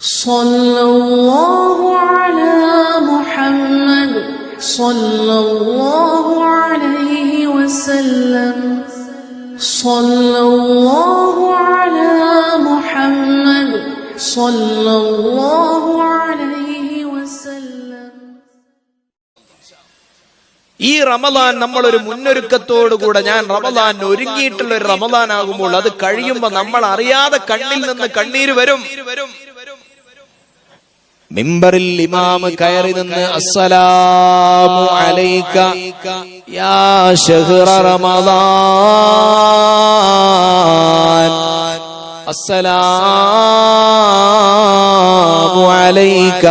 صلى الله على محمد صلى الله عليه وسلم صلى الله على محمد صلى الله عليه وسلم ഈ റമദാൻ നമ്മളൊരു മുന്നൊരുക്കത്തോടുകൂടെ ഞാൻ റമദാൻ ഒരുങ്ങിയിട്ടുള്ള ഒരു റമദാൻ ആകുമ്പോൾ അത് കഴിയുമ്പോ നമ്മൾ അറിയാതെ കണ്ണിൽ നിന്ന് കണ്ണീര് വരും മിമ്പറിൽ ഇമാമ് കയറി നിന്ന് അസ്സലാമു അലൈക യാ ശഹ്റ റമദാൻ അസ്സലാമു അലൈക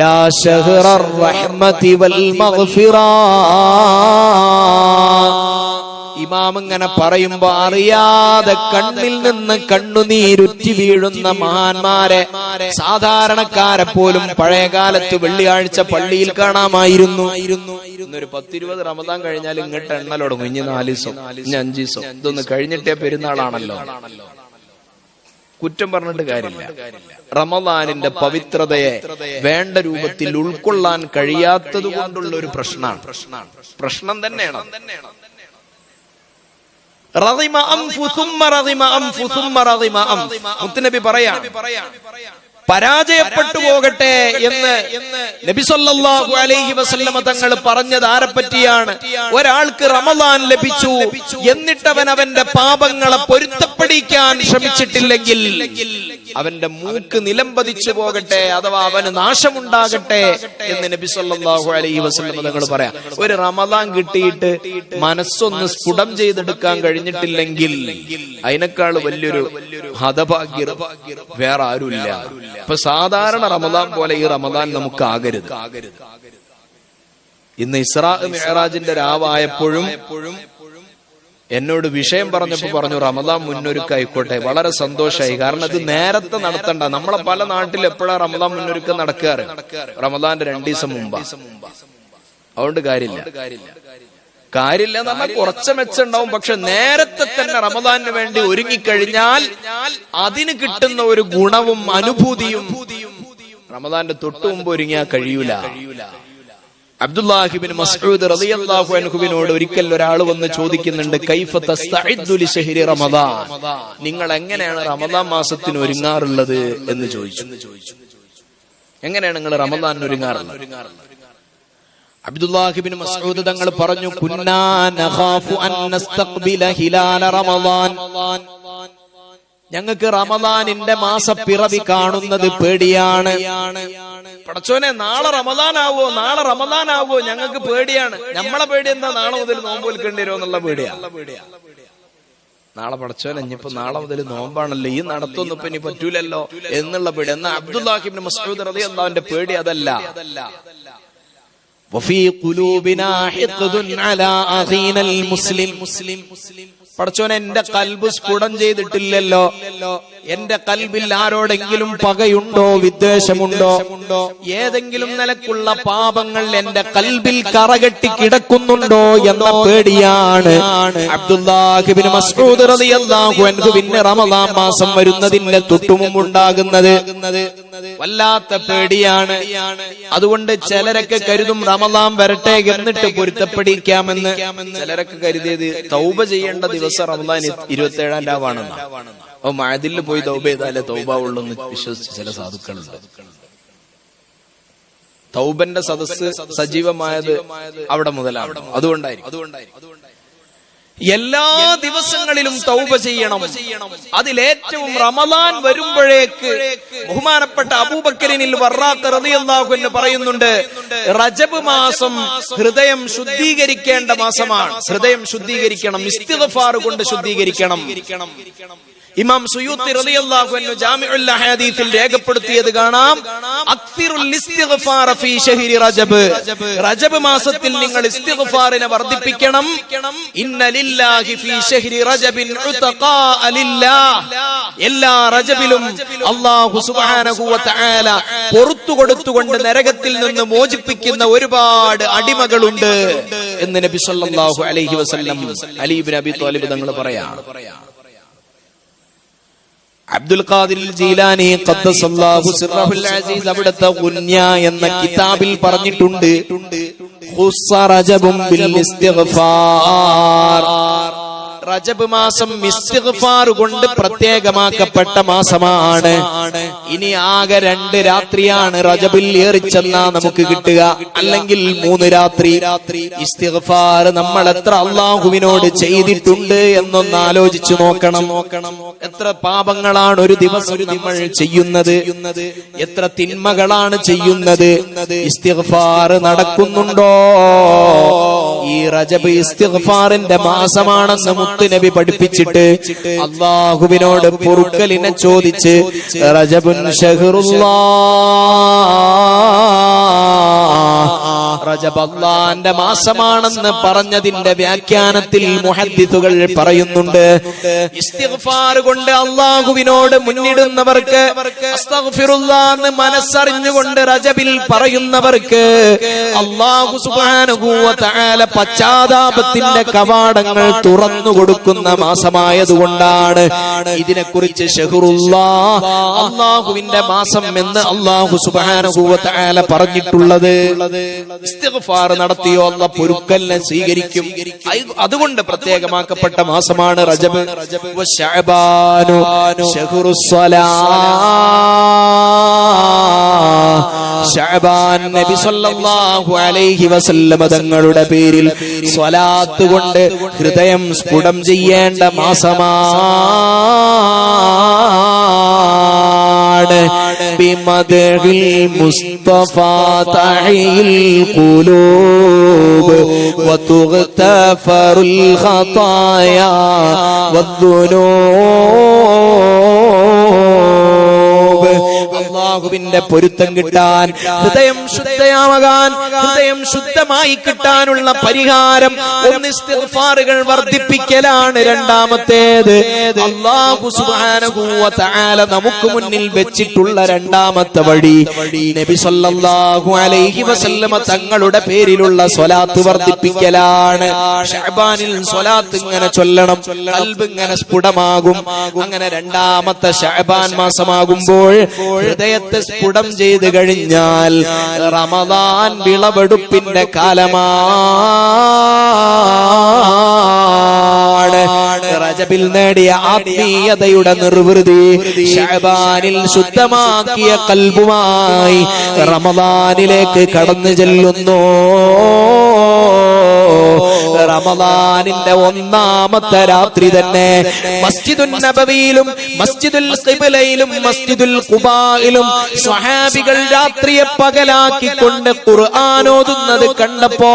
യാ ശഹ്റ റഹ്മതി വൽ മഗ്ഫിറ ഇമാം ഇങ്ങനെ പറയുമ്പോ അറിയാതെ കണ്ണിൽ നിന്ന് കണ്ണുനീരുറ്റി വീഴുന്ന മഹാന്മാരെ സാധാരണക്കാരെ പോലും പഴയ കാലത്ത് വെള്ളിയാഴ്ച പള്ളിയിൽ കാണാമായിരുന്നു. ഇന്നൊരു പത്തിരുപത് റമദാൻ കഴിഞ്ഞാൽ ഇങ്ങോട്ട് എണ്ണൽ തുടങ്ങും. ഇനി നാല് ദിവസം അഞ്ചു ദിവസം. ഇതൊന്ന് കഴിഞ്ഞിട്ടേ പെരുന്നാളാണല്ലോ. കുറ്റം പറഞ്ഞിട്ട് കാര്യമില്ല. റമദാനിന്റെ പവിത്രതയെ വേണ്ട രൂപത്തിൽ ഉൾക്കൊള്ളാൻ കഴിയാത്തത് കൊണ്ടുള്ള ഒരു പ്രശ്നമാണ്. പ്രശ്നം തന്നെയാണ് പരാജയപ്പെട്ടു പോകട്ടെ എന്ന് നബിസൊല്ലാഹു അലൈഹി വസല്ലമ തങ്ങൾ പറഞ്ഞത് ആരെപ്പറ്റിയാണ് ഒരാൾക്ക് റമദാൻ ലഭിച്ചു എന്നിട്ടവൻ അവന്റെ പാപങ്ങളെ പൊരുത്തപ്പെടിക്കാൻ ശ്രമിച്ചിട്ടില്ലെങ്കിൽ. അവന്റെ മൂക്ക് നിലംപതിച്ചു പോകട്ടെ അഥവാ അവന് നാശമുണ്ടാകട്ടെ എന്ന് നബി സല്ലാഹു അലൈഹി വസ്ലം നിങ്ങൾ പറയാം. ഒരു റമദാൻ കിട്ടിയിട്ട് മനസ്സൊന്ന് സ്ഫുടം ചെയ്തെടുക്കാൻ കഴിഞ്ഞിട്ടില്ലെങ്കിൽ അതിനേക്കാൾ വലിയൊരു ഹതഭാഗ്യർ വേറെ ആരുമില്ല. ഇപ്പൊ സാധാരണ റമദാൻ പോലെ ഈ റമദാൻ നമുക്ക് ആകരുത്. ഇന്ന് ഇസ്രാ മെഹറാജിന്റെ രാവായപ്പോഴും എന്നോട് വിഷയം പറഞ്ഞപ്പോ പറഞ്ഞു റമദാൻ മുന്നൊരുക്കായിക്കോട്ടെ. വളരെ സന്തോഷമായി കാരണം ഇത് നേരത്തെ നടത്തണ്ട. നമ്മളെ പല നാട്ടിൽ എപ്പോഴാ റമദാൻ മുന്നൊരുക്കം നടക്കാറ്? റമദാന്റെ രണ്ടു ദിവസം മുമ്പ്. അതുകൊണ്ട് കാര്യമില്ല. കാര്യമില്ല എന്ന് പറഞ്ഞാൽ കുറച്ച് മെച്ചുണ്ടാവും പക്ഷെ നേരത്തെ തന്നെ റമദാന് വേണ്ടി ഒരുങ്ങിക്കഴിഞ്ഞാൽ അതിന് കിട്ടുന്ന ഒരു ഗുണവും അനുഭൂതിയും റമദാന്റെ തൊട്ടു മുമ്പ് ഒരുങ്ങിയാൽ കഴിയൂല. അബ്ദുല്ലാഹിബിൻ മസ്ഊദ് റളിയല്ലാഹു അൻഹുവിനോട് ഒരിക്കൽ ഒരാൾ വന്ന് ചോദിക്കുന്നുണ്ട് കൈഫ തസ്തഇദ്ദു ലിശഹരി റമദാൻ? നിങ്ങൾ എങ്ങനെയാണ് റമദാൻ മാസത്തിന് ഒരുങ്ങാറുള്ളത്? എന്ന് ചോദിച്ചു. എങ്ങനെയാണ് നിങ്ങൾ റമദാനിന് ഒരുങ്ങാറുള്ളത്? അബ്ദുല്ലാഹിബിൻ മസ്ഊദ് തങ്ങൾ പറഞ്ഞു കുന്നാ നഖാഫു അൻ നസ്തഖ്ബില ഹിലാല റമദാൻ. ഞങ്ങൾക്ക് റമദാനിന്റെ മാസപ്പിറവി കാണുന്നത് പേടിയാണ്. പടച്ചോനെ നാളെ റമദാനാവോ? നാളെ റമദാനാവോ? ഞങ്ങൾക്ക് പേടിയാണ്. നമ്മളെ പേടി എന്താ? നാളെ മുതൽ നോമ്പ് വിൽക്കേണ്ടി വരുമോ എന്നുള്ള പേടിയാണ് നാളെ പടച്ചോൻ ഇനിയിപ്പോ നാളെ മുതൽ നോമ്പാണല്ലോ. ഈ നടത്തുന്നു ഇപ്പൊ ഇനി പറ്റൂലല്ലോ എന്നുള്ള പേടി. എന്നാ അബ്ദുല്ലാഹിബിൻ മസ്ഊദ് റതി അള്ളാവിന്റെ പേടി അതല്ല. മുസ്ലിം മുസ്ലിം. പടച്ചോനെ എന്റെ കൽബ് സ്ഫുടം ചെയ്തിട്ടില്ലല്ലോ. എന്റെ കൽവിൽ ആരോടെങ്കിലും പകയുണ്ടോ? വിദ്വേഷമുണ്ടോ? ഏതെങ്കിലും നിലക്കുള്ള പാപങ്ങൾ എന്റെ കൽവിൽ കറകെട്ടി കിടക്കുന്നുണ്ടോ എന്ന പേടിയാണ്. മസ്ഊദ് റളിയല്ലാഹു അൻഹു പിന്നെ റമദാൻ മാസം വരുന്നതിന്റെ തൊട്ടുമുമ്പ് ഉണ്ടാകുന്നത്. വല്ലാത്ത പേടിയാണ്. അതുകൊണ്ട് ചിലരൊക്കെ കരുതും റമദാൻ വരട്ടെ എന്നിട്ട് പൊരുത്തപ്പെടിക്കാമെന്ന് ചിലരൊക്കെ കരുതിയത് തൗബ ചെയ്യേണ്ട ദിവസം റമദാൻ ഇരുപത്തി ഏഴാം രാവാണെന്ന് അപ്പൊ മഴതിൽ പോയി തൗബ ചെയ്താലേ തൗബ ഉള്ളൂ എന്ന് വിശ്വസിച്ച് ചില സാധുക്കളുണ്ട്. തൗബന്റെ സദസ് സജീവമായത് അവിടെ മുതലാണ്. അതുകൊണ്ടായിരിക്കും. എല്ലാ ദിവസങ്ങളിലും തൗബ ചെയ്യണം. അതിലേറ്റവും റമദാൻ വരുമ്പോഴേക്ക് ബഹുമാനപ്പെട്ട അബൂബക്കരിനിൽ എന്ന് പറയുന്നുണ്ട് റജബ് മാസം ഹൃദയം ശുദ്ധീകരിക്കേണ്ട മാസമാണ്. ഹൃദയം ശുദ്ധീകരിക്കണം ഇസ്തിഗ്ഫാർ കൊണ്ട് ശുദ്ധീകരിക്കണം. ഇമാം സുയൂത്തി റളിയല്ലാഹു അൻഹു ജാമിഉൽ അഹാദീസിൽ രേഖപ്പെടുത്തിയത് കാണാം. അക്സിറുൽ ഇസ്തിഗ്ഫാർ ഫീ ഷഹ്രി റജബ്. റജബ് മാസത്തിൽ നിങ്ങൾ ഇസ്തിഗ്ഫാറിനെ വർദ്ധിപ്പിക്കണം. ഇന്ന ലില്ലാഹി ഫീ ഷഹ്രി റജബിൻ ഉതഖാ അലില്ലാ എല്ലാ റജബിലും അല്ലാഹു സുബ്ഹാനഹു വ തആല പൊറുത്തു കൊടുത്തുകൊണ്ട് നരകത്തിൽ നിന്ന് മോചിപ്പിക്കുന്ന ഒരുപാട് അടിമകളുണ്ട് എന്ന് നബി സല്ലല്ലാഹു അലൈഹി വസല്ലം അലി ഇബ്നു അബി ത്വാലിബ് തങ്ങൾ പറയാം. അബ്ദുൽ ഖാദിർ ജീലാനി അവിടുത്തെ എന്ന കിതാബിൽ പറഞ്ഞിട്ടുണ്ട്. റജബും മാസം ഇസ്തിഗ്ഫാർ കൊണ്ട് പ്രത്യേകമാക്കപ്പെട്ട മാസമാണ്. ഇനി ആകെ രണ്ട് രാത്രിയാണ് റജബിൽ ഏറിച്ചെന്നാ നമുക്ക് കിട്ടുക. അല്ലെങ്കിൽ മൂന്ന് രാത്രി. ഇസ്തിഗ്ഫാർ നമ്മൾ എത്ര അള്ളാഹുവിനോട് ചെയ്തിട്ടുണ്ട് എന്നൊന്ന് ആലോചിച്ചു നോക്കണം നോക്കണം. എത്ര പാപങ്ങളാണ് ഒരു ദിവസം നമ്മൾ ചെയ്യുന്നത്. എത്ര തിന്മകളാണ് ചെയ്യുന്നത്. ഇസ്തിഗ്ഫാർ നടക്കുന്നുണ്ടോ? ഈ റജബ് ഇസ്തിഗ്ഫാറിന്റെ മാസമാണെന്ന് മുത്തുനബി പഠിപ്പിച്ചിട്ട് അള്ളാഹുവിനോട് പൊറുക്കലിനെ ചോദിച്ച് റജബുൻ ഷഹറുല്ലാ. റജബ് മാസമാണെന്ന് പറഞ്ഞതിന്റെ വ്യാഖ്യാനത്തിൽ മുഹദ്ദിത്തുകൾ പറയുന്നുണ്ട്. ഇസ്തിഗ്ഫാർ കൊണ്ട് അള്ളാഹുവിനോട് മുന്നിടുന്നവർക്ക് എന്ന് മനസ്സറിഞ്ഞുകൊണ്ട് റജബിൽ പറയുന്നവർക്ക് അള്ളാഹു സുബ്ഹാനഹു വ തആല പശ്ചാത്താപത്തിന്റെ കവാടങ്ങൾ തുറന്നു കൊടുക്കുന്ന മാസമായതുകൊണ്ടാണ് ഇതിനെക്കുറിച്ച് അള്ളാഹുവിന്റെ മാസം എന്ന് അള്ളാഹു സുബാനുഭൂവത്തായ പറഞ്ഞിട്ടുള്ളത്. നടത്തിയോ അല്ല പൊരുക്കലിനെ സ്വീകരിക്കും. അതുകൊണ്ട് പ്രത്യേകമാക്കപ്പെട്ട മാസമാണ് റജബ്. ശഅബാനു നബി സല്ലല്ലാഹു അലൈഹി വസല്ലമ തങ്ങളുടെ പേരിൽ സ്വലാത്ത് കൊണ്ട് ഹൃദയം സ്ഫുടം ചെയ്യേണ്ട മാസമാണ്. ബിമദ്ഹിൽ മുസ്തഫ തഹിൽ ഖുലൂബ് വതുഗ്തഫറുൽ ഖതായ അള്ളാഹുവിന്റെ പൊരുത്തം കിട്ടാൻ ഹൃദയം ശുദ്ധയാവാൻ ഹൃദയം ശുദ്ധമായി കിട്ടാനുള്ള പരിഹാരം ഒന്ന് വർദ്ധിപ്പിക്കലാണ് രണ്ടാമത്തേത്. അള്ളാഹു സുബ്ഹാനഹു നമുക്ക് മുന്നിൽ വെച്ചിട്ടുള്ള രണ്ടാമത്തെ വഴി. നബി സല്ലല്ലാഹു അലൈഹി വസല്ലമ തങ്ങളുടെ പേരിലുള്ള സ്വലാത്ത് വർദ്ധിപ്പിക്കലാണ്. ഷഅബാനിൽ സ്വലാത്ത് ഇങ്ങനെ ചൊല്ലണം കൽബ് ഇങ്ങനെ സ്ഫുടമാകും. അങ്ങനെ രണ്ടാമത്തെ ഷഅബാൻ മാസമാകുമ്പോൾ ഹൃദയത്തെ സ്ഫുടം ചെയ്ത് കഴിഞ്ഞാൽ റമദാൻ വിളവെടുപ്പിന്റെ കാലമാണ്. റജബിൽ നേടിയ ആത്മീയതയുടെ നിർവൃതി ഷഅബാനിൽ ശുദ്ധമാക്കിയ കൽബുമായി റമദാനിലേക്ക് കടന്നു ചെല്ലുന്നു. റമദാനിന്റെ ഒന്നാമത്തെ രാത്രി തന്നെ. മസ്ജിദുൽ നബവിയിലും മസ്ജിദുൽ ഖിബലയിലും മസ്ജിദുൽ ഖുബായിലും സ്വഹാബികൾ രാത്രിയെ പകലാക്കിക്കൊണ്ട് ഖുർആൻ ഓതുന്നത് കണ്ടപ്പോ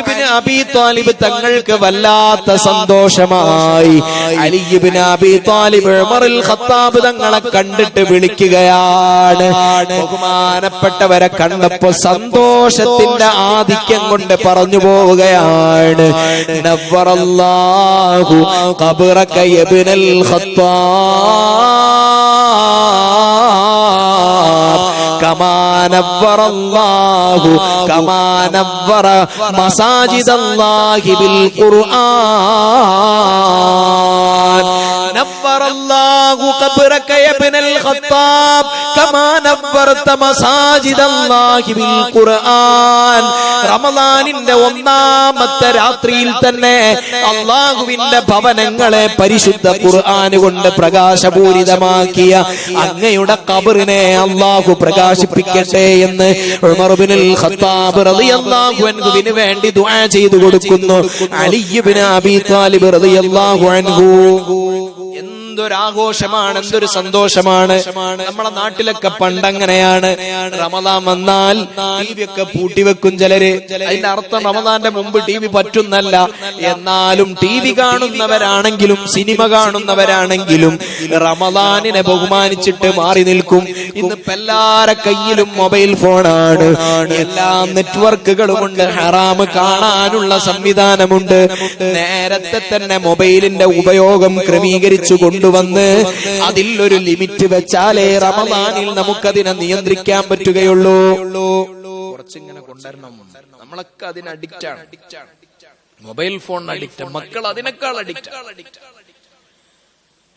ഇബ്നു അബി താലിബ് തങ്ങൾക്ക് വല്ലാത്ത സന്തോഷമായി. അലി ഇബ്നു അബി താലിബ് ഉമറുൽ ഖത്താബ് തങ്ങളെ കണ്ടിട്ട് വിളിക്കുകയാണ്. ബഹുമാനപ്പെട്ടവരെ കണ്ടപ്പോ സന്തോഷത്തിന്റെ ആധിക്യം കൊണ്ട് പറഞ്ഞു പോവുകയാണ്. നവ്വറല്ലാഹു ഖബ്റക യബ്നൽ ഖത്താബ്. കമാ കമാനവറ കമാ മസാജിദല്ലാഹി ബിൽ ഖുർആൻ. നവറല്ലാഹു ഖബറക യബ്നൽ ഖത്താബ് കമാ നവ്വറത മസാജിദല്ലാഹി ബിൽ ഖുർആൻ. റമദാനിന്റെ ഒന്നാമത്തെ രാത്രിയിൽ തന്നെ അള്ളാഹുവിന്റെ ഭവനങ്ങളെ പരിശുദ്ധ ഖുർആൻ കൊണ്ട് പ്രകാശപൂരിതമാക്കിയ അങ്ങയുടെ കബറിനെ അള്ളാഹു പ്രകാശിപ്പിക്കട്ടെ എന്ന് ഖത്താബ് റളിയല്ലാഹു വേണ്ടി ദുആ ചെയ്തു കൊടുക്കുന്നു. അലി ഇബ്നു അബീ താലിബ് റളിയല്ലാഹു അൻഹു. എന്തൊരാഘോഷമാണ് എന്തൊരു സന്തോഷമാണ്. നമ്മളെ നാട്ടിലൊക്കെ പണ്ടങ്ങനെയാണ്. റമദാൻ വന്നാൽ ടി വി ഒക്കെ പൂട്ടിവെക്കും ചിലര്. അതിന്റെ അർത്ഥം റമദാന്റെ മുമ്പ് ടി വി പറ്റുന്നല്ല. എന്നാലും ടി വി കാണുന്നവരാണെങ്കിലും സിനിമ കാണുന്നവരാണെങ്കിലും റമദാനിനെ ബഹുമാനിച്ചിട്ട് മാറി നിൽക്കും. ഇന്നിപ്പോ എല്ലാരെ കയ്യിലും മൊബൈൽ ഫോണാണ്. എല്ലാ നെറ്റ്വർക്കുകളും ഉണ്ട്. ഹറാമ് കാണാനുള്ള സംവിധാനമുണ്ട്. നേരത്തെ തന്നെ മൊബൈലിന്റെ ഉപയോഗം ക്രമീകരിച്ചു കൊണ്ടുവന്ന് അതിൽ ഒരു ലിമിറ്റ് വെച്ചാലേ റമദാനിൽ നമുക്കതിനെ നിയന്ത്രിക്കാൻ പറ്റുകയുള്ളൂ. കുറച്ചിങ്ങനെ നമ്മളൊക്കെ അതിന് അഡിക്റ്റ് ആണ്. മൊബൈൽ ഫോൺ അഡിക്റ്റ് മക്കൾ അതിനേക്കാൾ അഡിക്റ്റ്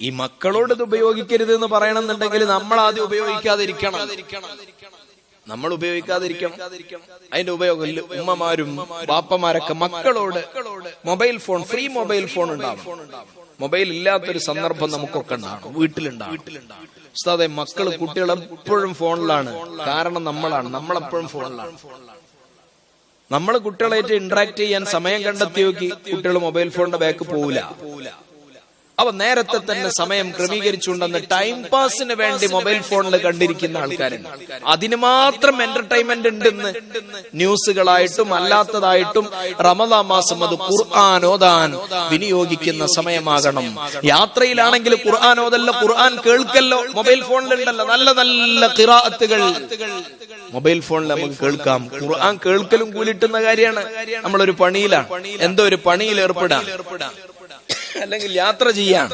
ഈ മക്കളോട് ഇത് ഉപയോഗിക്കരുത് എന്ന് പറയണമെന്നുണ്ടെങ്കിൽ നമ്മൾ ആദ്യം ഉപയോഗിക്കാതിരിക്കണം. നമ്മൾ ഉപയോഗിക്കാതിരിക്കണം. അതിന്റെ ഉപയോഗം. ഉമ്മമാരും ബാപ്പമാരൊക്കെ മക്കളോട് mobile phone free mobile phone ഉണ്ടാവും മൊബൈൽ ഇല്ലാത്തൊരു സന്ദർഭം നമുക്കൊക്കെ ഉണ്ടാകും. വീട്ടിലുണ്ടാകും. ഉസ്താദെ മക്കൾ കുട്ടികൾ എപ്പോഴും ഫോണിലാണ്. കാരണം നമ്മളാണ്. നമ്മളെപ്പോഴും ഫോണിലാണ്. നമ്മൾ കുട്ടികളായിട്ട് ഇന്ററാക്ട് ചെയ്യാൻ സമയം കണ്ടെത്തി നോക്കി കുട്ടികൾ മൊബൈൽ ഫോണിന്റെ ബാക്ക് പോവില്ല. അവ നേരത്തെ തന്നെ സമയം ക്രമീകരിച്ചുകൊണ്ടെന്ന് ടൈം പാസിന് വേണ്ടി മൊബൈൽ ഫോണിൽ കണ്ടിരിക്കുന്ന ആൾക്കാരുണ്ട് അതിന് മാത്രം എന്റർടൈൻമെന്റ് ഉണ്ടെന്ന് ന്യൂസുകളായിട്ടും അല്ലാത്തതായിട്ടും റമദാ മാസം അത് ഖുർആാനോദാൻ വിനിയോഗിക്കുന്ന സമയമാകണം. യാത്രയിലാണെങ്കിൽ ഖുർആൻ ഖുർആൻ കേൾക്കല്ലോ. മൊബൈൽ ഫോണിലുണ്ടല്ലോ. നല്ല നല്ല കിറാത്തുകൾ മൊബൈൽ ഫോണിൽ നമുക്ക് കേൾക്കാം. ഖുർആൻ കേൾക്കലും കൂലിട്ടുന്ന കാര്യമാണ്. നമ്മളൊരു പണിയിലാണ്. എന്തോ ഒരു പണിയിൽ ഏർപ്പെടാം. അല്ലെങ്കിൽ യാത്ര ചെയ്യാം.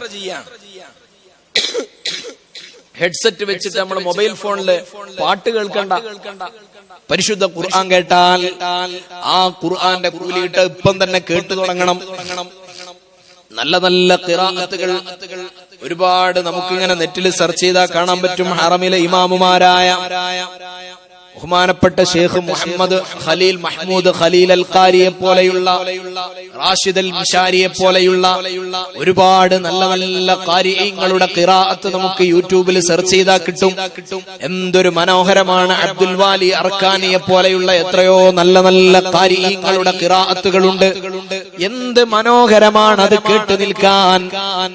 ഹെഡ്സെറ്റ് വെച്ചിട്ട് നമ്മൾ മൊബൈൽ ഫോണിൽ പാട്ട് കേൾക്കണ്ട. പരിശുദ്ധ ഖുർആൻ കേട്ടാൽ ആ ഖുർആന്റെ കൂലിയിട്ട് ഇപ്പം തന്നെ കേട്ടു തുടങ്ങണം. നല്ല നല്ല കിറാത്തുകൾ ഒരുപാട് നമുക്കിങ്ങനെ നെറ്റിൽ സെർച്ച് ചെയ്താൽ കാണാൻ പറ്റും. ഹറമിലെ ഇമാമുമാരായ ബഹുമാനപ്പെട്ട ഷെയ്ഖ് മുഹമ്മദ് ഖലീൽ മഹ്മൂദ് ഖലീൽ അൽ ഖാരിയെ പോലെയുള്ള റാഷിദൽ മിഷാരിയെ പോലെയുള്ള ഒരുപാട് നല്ല നല്ല കാര്യങ്ങളുടെ ഖിറാഅത്ത് നമുക്ക് യൂട്യൂബിൽ സെർച്ച് ചെയ്താൽ കിട്ടും. എന്തൊരു മനോഹരമാണ് അബ്ദുൽ വാലി അർക്കാനിയെ പോലെയുള്ള എത്രയോ നല്ല നല്ല കാര്യങ്ങളുടെ ഖിറാഅത്തുകളുണ്ട്. എന്ത് മനോഹരമാണ് അത് കേട്ടു നിൽക്കാൻ.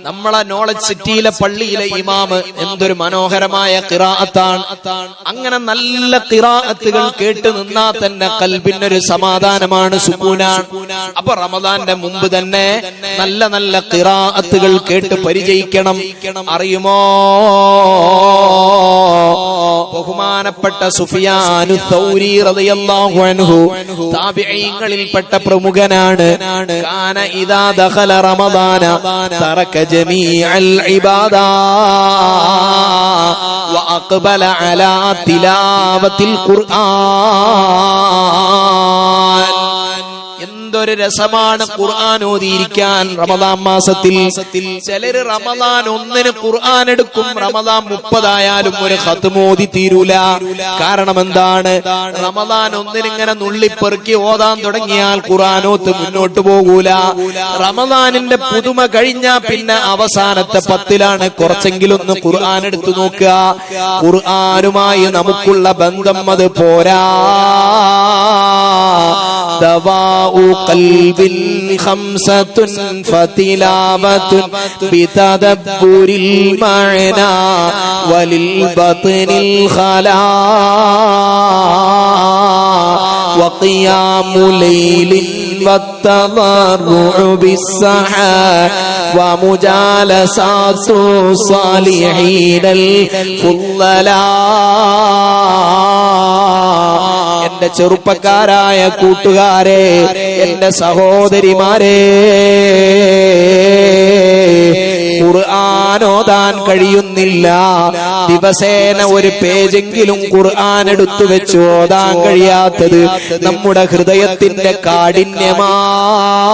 നമ്മളെ നോളജ് സിറ്റിയിലെ പള്ളിയിലെ ഇമാമ് എന്തൊരു മനോഹരമായ ഖിറാഅത്താണ്. അങ്ങനെ നല്ല ഖിറാഅത്തുകൾ കേട്ട് നിന്നാ തന്നെ കൽബിനൊരു സമാധാനമാണ് സുക്കൂനാണ് അപ്പൊ റമദാന്റെ മുമ്പ് തന്നെ നല്ല നല്ല ഖിറാഅത്തുകൾ കേട്ട് പരിചയിക്കണം. അറിയുമോ? ബഹുമാനപ്പെട്ട സുഫിയാനു സൗരി റളിയല്ലാഹു അൻഹു താബിഈങ്ങളിൽപ്പെട്ട പ്രമുഖനാണ്. കാന ഇദാ ദഖല റമദാന തറക ജമീഅൽ ഖുർആൻ. എന്തൊരു രസമാണ് ഖുർആൻ ഓതിയിരിക്കാൻ റമദാൻ മാസത്തിൽ. ചിലര് റമദാൻ ഒന്നിന് ഖുർആൻ എടുക്കും റമദാൻ മുപ്പതായാലും ഒരു ഹത്തും ഓതി തീരൂല. കാരണം എന്താണ്? റമദാൻ ഒന്നിന് ഇങ്ങനെ നുള്ളിപ്പെറുക്കി ഓതാൻ തുടങ്ങിയാൽ ഖുർആനോത്ത് മുന്നോട്ട് പോകൂല. റമദാനിന്റെ പുതുമ കഴിഞ്ഞാ പിന്നെ അവസാനത്തെ പത്തിലാണ് കുറച്ചെങ്കിലും ഒന്ന് ഖുർആൻ എടുത്തു നോക്കുക. ഖുർആനുമായി നമുക്കുള്ള ബന്ധം അത് പോരാ. قلب خمسة فتلاوة بتدبر المعنى وللبطن الخلاء وقيام ليل والتضرع بالسحاب ومجالسات الصالحين الفضلاء എന്റെ ചെറുപ്പക്കാരായ കൂട്ടുകാരെ എന്റെ സഹോദരിമാരെ ഖുർആാനോദാൻ കഴിയുന്നില്ല. ദിവസേന ഒരു പേജെങ്കിലും ഖുർആൻ എടുത്തു വെച്ച് ഓതാൻ കഴിയാത്തത് നമ്മുടെ ഹൃദയത്തിന്റെ കാഠിന്യമാണ്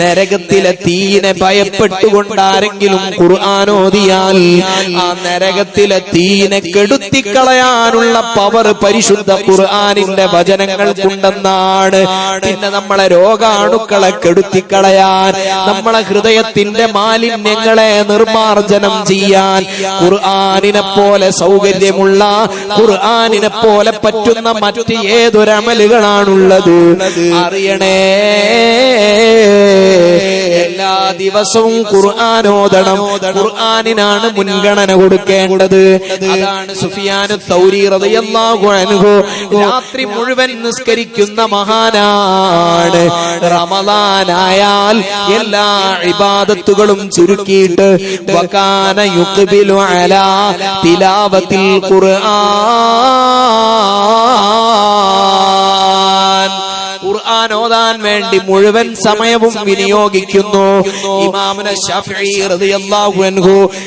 നരകത്തിലെ തീനെ ഭയപ്പെട്ടുകൊണ്ട് ആരെങ്കിലും ഖുർആൻ ഓതിയാൽ ആ നരകത്തിലെ തീനെ കെടുത്തിക്കളയാനുള്ള പവർ പരിശുദ്ധ ഖുർആാനിന്റെ വചനങ്ങൾക്കുണ്ടെന്നാണ്. പിന്നെ നമ്മളെ രോഗാണുക്കളെ കെടുത്തിക്കളയാൻ നമ്മളെ ഹൃദയത്തിന്റെ മാലിന്യങ്ങളെ നിർമാർജനം ചെയ്യാൻ ഖുർആാനിനെ പോലെ സൗകര്യമുള്ള ഖുർആാനിനെ പോലെ പറ്റുന്ന മറ്റു ഏതൊരമലുകളാണുള്ളത്? അറിയണേ. എല്ലാ ദിവസവും ഖുർആൻ ഓതണം. ഖുർആനിനാണ് മുൻഗണന കൊടുക്കേണ്ടത്. അതാണ് സുഫിയാനു റളിയല്ലാഹു അൻഹു. രാത്രി മുഴുവൻ നിസ്കരിക്കുന്ന മഹാനാണ്. റമദാനായാൽ എല്ലാ ഇബാദത്തുകളും ചുരുക്കിയിട്ട് വകാന യുഖ്ബിലു അലാ തിലാവത്തിൽ ഖുർആൻ. ഖുർആൻ ഓതാൻ വേണ്ടി മുഴുവൻ സമയവും വിനിയോഗിക്കുന്നു.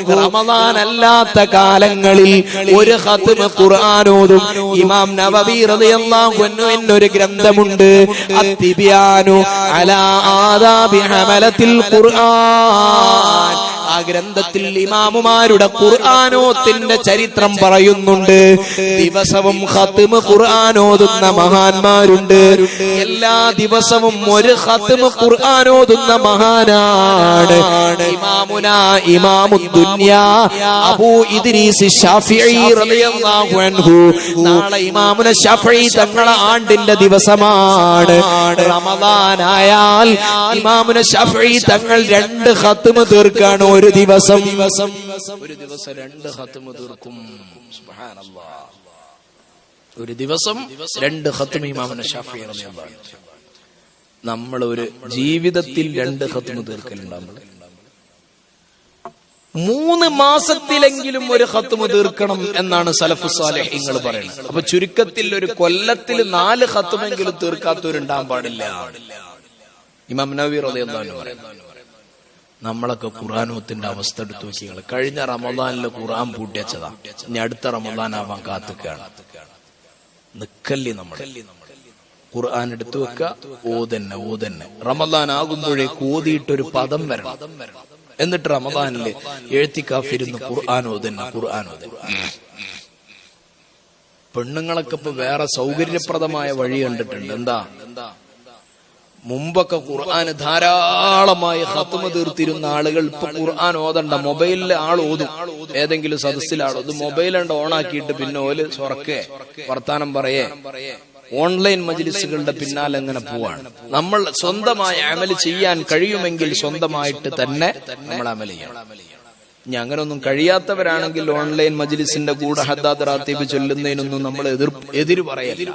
റമദാൻ അല്ലാത്ത കാലങ്ങളിൽ ഒരു ഖത്മ ഖുർആൻ ഇമാം നവവി റളിയല്ലാഹു അൻഹു എന്നൊരു ഗ്രന്ഥമുണ്ട്. അത്തിബിയാനു അലാ ആദാബി ഹമലത്തിൽ ഖുർആൻ. ആ ഗ്രന്ഥത്തിൽ ഇമാമുമാരുടെ ഖുർആാനോത്തിന്റെ ചരിത്രം പറയുന്നുണ്ട്. ദിവസവും ഖത്മ് ഖുർആാനോതുന്ന മഹാന്മാരുണ്ട്. എല്ലാ ദിവസവും ഒരു ഖത്മ് ഖുർആാനോതുന്ന മഹാനാണ്. ഇമാമുന ഇമാമു ദുനിയാ അബൂ ഇദ്രീസ് ഷാഫിഈ റളിയല്ലാഹു അൻഹു. നാളെ ഇമാമുന ഷാഫിഈ തങ്ങളെ ആണ്ടിന്റെ ദിവസമാണ്. റമദാനായാൽ ഇമാമുന ഷാഫിഈ തങ്ങൾ രണ്ട് ഖത്മ് തീർക്കാണ്. ഒരു ദിവസം. ഒരു ദിവസം. രണ്ട് ഹത്തുമ തീർക്കും. ഒരു ദിവസം രണ്ട് ഖത്മ ഇമാമുന റളിയല്ലാഹു നമ്മൾ ഒരു ജീവിതത്തിൽ രണ്ട് ഹത്തുമ തീർക്കലുണ്ട് നമ്മൾ മൂന്ന് മാസത്തിലെങ്കിലും ഒരു ഹത്തുമ തീർക്കണം എന്നാണ് സലഫു പറയുന്നത്. അപ്പൊ ചുരുക്കത്തിൽ ഒരു കൊല്ലത്തിൽ നാല് ഹത്തുമെങ്കിലും തീർക്കാത്തവരുണ്ടാകാൻ പാടില്ല. ഇമാം നവീർ അതെന്താണ് പറയുന്നത് പറയുന്നു. നമ്മളൊക്കെ ഖുറാനോത്തിന്റെ അവസ്ഥ എടുത്തു നോക്കിയാൽ കഴിഞ്ഞ റമദാനിൽ ഖുറാൻ പൂട്ടിയച്ചതാ ഇനി അടുത്ത റമദാൻ ആവാൻ കാത്തുക്കാണ്. നിക്കല്ലി നമ്മൾ ഖുർആൻ എടുത്തു വെക്ക ഓതന്നെ ഓതന്നെ റമദാൻ ആകുമ്പോഴേക്ക് ഓതിയിട്ടൊരു പദം വരണം. എന്നിട്ട് റമദാനിൽ എഴുത്തിക്കാഫിരുന്ന് ഖുർആൻ ഓതന്നെ ഖുർആൻ ഓതന്നെ പെണ്ണുങ്ങളൊക്കെ ഇപ്പൊ വേറെ സൗകര്യപ്രദമായ വഴി കണ്ടിട്ടുണ്ട്. എന്താ? മുമ്പൊക്കെ ഖുർആൻ ധാരാളമായി ഹത്തുമ തീർത്തിരുന്ന ആളുകൾ ഇപ്പൊ ഖുർആൻ ഓതണ്ട. മൊബൈലിൽ ആൾ ഓതും. ഏതെങ്കിലും സദസ്സിൽ ആൾ ഇത് മൊബൈലുണ്ട് ഓണാക്കിയിട്ട് പിന്നെ ഓൽ സ്വറക്കേ വർത്താനം പറയേ. ഓൺലൈൻ മജ്ലിസുകളുടെ പിന്നാലെ എങ്ങനെ പോവാണ്. നമ്മൾ സ്വന്തമായി അമൽ ചെയ്യാൻ കഴിയുമെങ്കിൽ സ്വന്തമായിട്ട് തന്നെ നമ്മൾ അമൽ ചെയ്യണം. ഇനി അങ്ങനൊന്നും കഴിയാത്തവരാണെങ്കിൽ ഓൺലൈൻ മജ്ലിസിന്റെ കൂടെ ഹദ്ദാദ് റാത്തീബ് ചൊല്ലുന്നതിനൊന്നും നമ്മൾ എതിർ എതിര് പറയല്ല.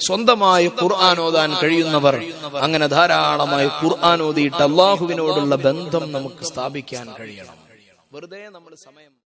സ്വന്തമായി ഖുർആൻ ഓതാൻ കഴിയുന്നവർ അങ്ങനെ ധാരാളമായി ഖുർആൻ ഓതിയിട്ട് അള്ളാഹുവിനോടുള്ള ബന്ധം നമുക്ക് സ്ഥാപിക്കാൻ കഴിയണം. വെറുതെ നമ്മൾ സമയം